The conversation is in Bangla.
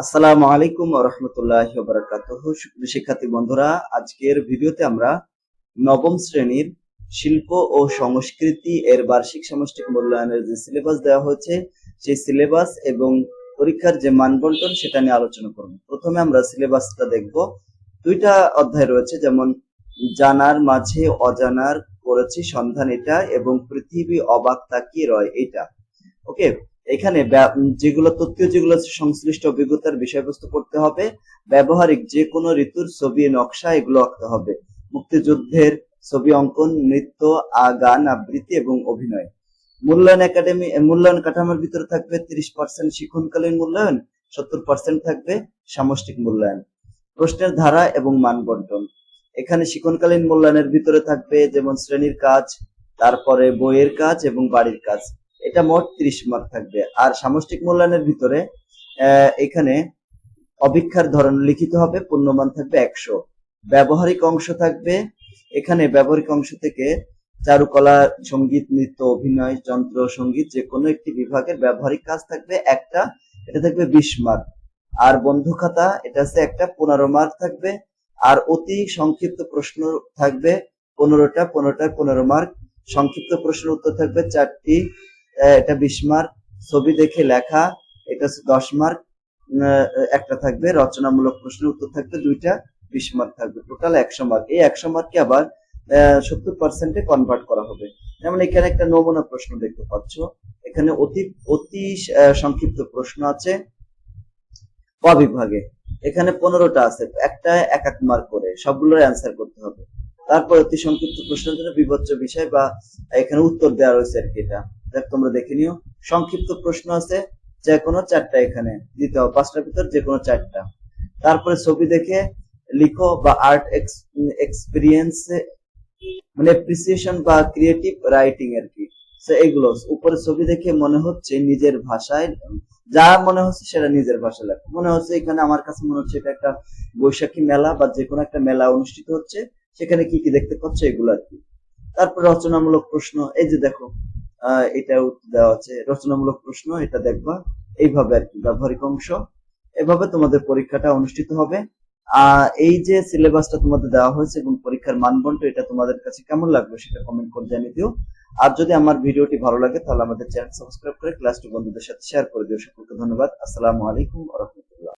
আসসালামু আলাইকুম রহমতুল্লাহ শিক্ষার্থী বন্ধুরা, আজকের ভিডিওতে আমরা নবম শ্রেণির শিল্প ও সংস্কৃতি এর বার্ষিক সামষ্টিক মূল্যায়নের যে সিলেবাস দেওয়া হয়েছে, সেই সিলেবাস এবং পরীক্ষার যে মানবন্টন সেটা নিয়ে আলোচনা করব। প্রথমে আমরা সিলেবাসটা দেখব। দুইটা অধ্যায় রয়েছে, যেমন জানার মাঝে অজানার করেছি সন্ধান এটা এবং পৃথিবী অবাক তাকিয়ে রয় এটা। ওকে? এখানে যেগুলো তথ্য, যেগুলো সংশ্লিষ্ট অভিজ্ঞতার বিষয়বস্তু পড়তে হবে, ব্যবহারিক যে কোনো ঋতুর ছবি, নকশা, এগুলো আঁকতে হবে। মুক্তিযুদ্ধের ছবি, অঙ্কন, নৃত্য, আ, গান, আবৃত্তি এবং অভিনয়। মূল্যায়ন একাডেমি মূল্যায়ন কাঠামোর ভিতরে থাকবে তিরিশ পার্সেন্ট শিক্ষণকালীন মূল্যায়ন, সত্তর পার্সেন্ট থাকবে সামষ্টিক মূল্যায়ন। প্রশ্নের ধারা এবং মান বন্টন। এখানে শিক্ষণকালীন মূল্যায়নের ভিতরে থাকবে যেমন শ্রেণির কাজ, তারপরে বইয়ের কাজ এবং বাড়ির কাজ। এটা মোট ত্রিশ মার্ক থাকবে। আর সামষ্টিক মূল্যায়নের ভিতরে এখানে অভিক্ষার ধরন লিখিত হবে, পূর্ণমান থাকবে একশো। ব্যবহারিক অংশ থাকবে, এখানে ব্যবহারিক অংশ থেকে চারুকলা, সংগীত, নৃত্য, অভিনয়, যন্ত্র, সংগীত যে কোনো একটি বিভাগের ব্যবহারিক কাজ থাকবে একটা, এটা থাকবে বিশ মার্ক। আর বন্ধু খাতা, এটা হচ্ছে একটা পনেরো মার্ক থাকবে। আর অতি সংক্ষিপ্ত প্রশ্ন থাকবে পনেরোটা, পনেরোটায় পনেরো মার্ক। সংক্ষিপ্ত প্রশ্নের উত্তর থাকবে চারটি এটা বিশ মার্ক। ছবি দেখে লেখা, এটা হচ্ছে দশ মার্ক। একটা থাকবে, রচনামূলক প্রশ্নের উত্তর থাকবে, দুইটা বিশ মার্ক থাকবে। টোটাল একশো মার্ক। এই একশো মার্ককে আবার সত্তর পার্সেন্টে কনভার্ট করা হবে। যেমন এখানে একটা নমুনা প্রশ্ন দেখতে পাচ্ছ। এখানে অতি অতি সংক্ষিপ্ত প্রশ্ন আছে ক বিভাগে। এখানে পনেরোটা আছে। একটা এক এক মার্ক করে সবগুলোর অ্যান্সার করতে হবে। তারপর অতি সংক্ষিপ্ত প্রশ্নের জন্য বিবচ্চ বিষয় বা এখানে উত্তর দেওয়া রয়েছে আর কি এটা। তোমরা দেখে নিও। সংক্ষিপ্ত প্রশ্ন আছে, যে কোনো চারটা এখানে। দিতে হবে পাঁচটার ভিতর যে কোনো চারটা। তারপরে ছবি দেখে লিখো বা আর্ট এক্সপিরিয়েন্স মানে অ্যাপ্রিসিয়েশন বা ক্রিয়েটিভ রাইটিং আর কি। এগুলো উপরে ছবি দেখে মনে হচ্ছে নিজের ভাষায়, যা মনে হচ্ছে সেটা নিজের ভাষায় লেখো। মনে হচ্ছে এখানে আমার কাছে মনে হচ্ছে এটা একটা বৈশাখী মেলা বা যে কোনো একটা মেলা অনুষ্ঠিত হচ্ছে, সেখানে কি কি দেখতে পাচ্ছ, এগুলো আর কি। তারপর রচনামূলক প্রশ্ন, এই যে দেখো। এটা দেওয়া আছে, রচনামূলক প্রশ্ন, এটা দেখবা। এইভাবে আর কি, ব্যবহারিক অংশ। এভাবে তোমাদের পরীক্ষাটা অনুষ্ঠিত হবে। এই যে সিলেবাসটা তোমাদের দেওয়া হয়েছে এবং পরীক্ষার মানদণ্ড, এটা তোমাদের কাছে কেমন লাগবে সেটা কমেন্ট করে জানিয়ে দিও। আর যদি আমার ভিডিওটি ভালো লাগে, তাহলে আমাদের চ্যানেল সাবস্ক্রাইব করে ক্লাস ক্লাসটি বন্ধুদের সাথে শেয়ার করে দিও। সকলকে ধন্যবাদ। আসসালামু আলাইকুম রহমতুল্লাহ।